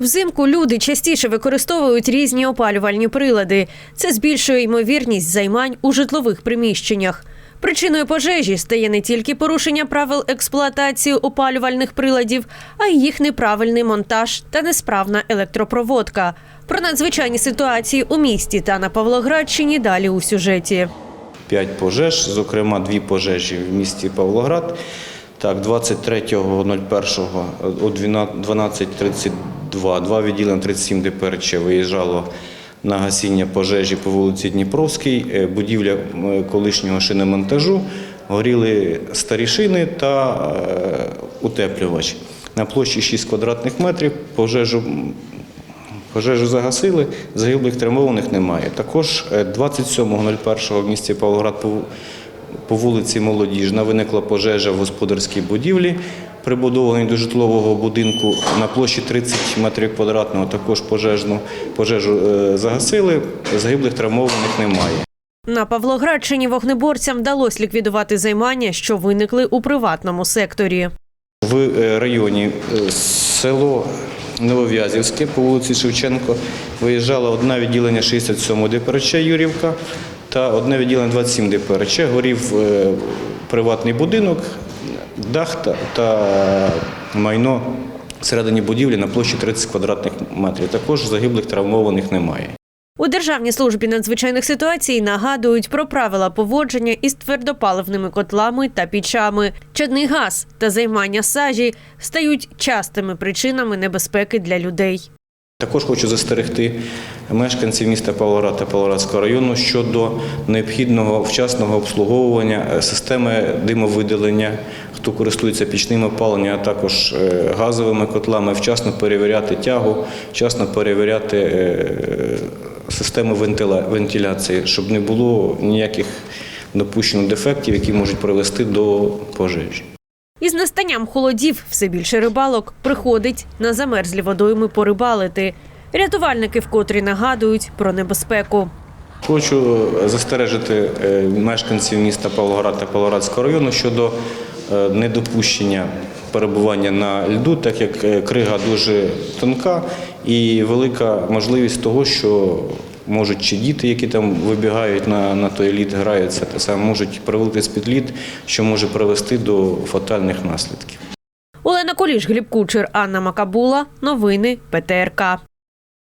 Взимку люди частіше використовують різні опалювальні прилади. Це збільшує ймовірність займань у житлових приміщеннях. Причиною пожежі стає не тільки порушення правил експлуатації опалювальних приладів, а й їх неправильний монтаж та несправна електропроводка. Про надзвичайні ситуації у місті та на Павлоградщині далі у сюжеті. П'ять пожеж, зокрема дві пожежі в місті Павлоград. Так, 23.01 о 12.32 два. Відділення 37 ДПРЧ виїжджало на гасіння пожежі по вулиці Дніпровській, Е, будівля е, колишнього шиномонтажу, горіли старі шини та е, утеплювач. На площі 6 квадратних метрів пожежу Пожежу загасили, загиблих травмованих немає. Також е, 27.01 в місті Павлоград по вулиці Молодіжна виникла пожежа в господарській будівлі, прибудованій до житлового будинку на площі 30 метрів квадратного. Також пожежну пожежу е, загасили, загиблих травмованих немає. На Павлоградщині вогнеборцям вдалося ліквідувати займання, що виникли у приватному секторі. В е, районі е, село Новов'язівське по вулиці Шевченко виїжджало одне відділення 67 ДПРЧ Юрівка та одне відділення 27 ДПРЧ. Горів приватний будинок, дах та, та майно всередині будівлі на площі 30 квадратних метрів. Також загиблих травмованих немає. У Державній службі надзвичайних ситуацій нагадують про правила поводження із твердопаливними котлами та пічами. Чадний газ та займання сажі стають частими причинами небезпеки для людей. Також хочу застерегти мешканців міста Павлоград та Павлоградського району щодо необхідного вчасного обслуговування е, системи димовидалення, хто користується пічним опаленням, а також е, газовими котлами, вчасно перевіряти тягу, вчасно перевіряти е, систему вентиляції, щоб не було ніяких допущено дефектів, які можуть привести до пожежі. Із настанням холодів все більше рибалок приходить на замерзлі водойми порибалити. Рятувальники вкотрі нагадують про небезпеку. Хочу застережити е, мешканців міста Павлоград та Павлоградського району щодо недопущення перебування на льду, так як е, крига дуже тонка і велика можливість того, що можуть чи діти, які там вибігають на, на той лід, граються, та саме можуть провалитись під лід, що може привести до фатальних наслідків. Олена Коліш, Гліб Кучер, Анна Макабула. Новини ПТРК.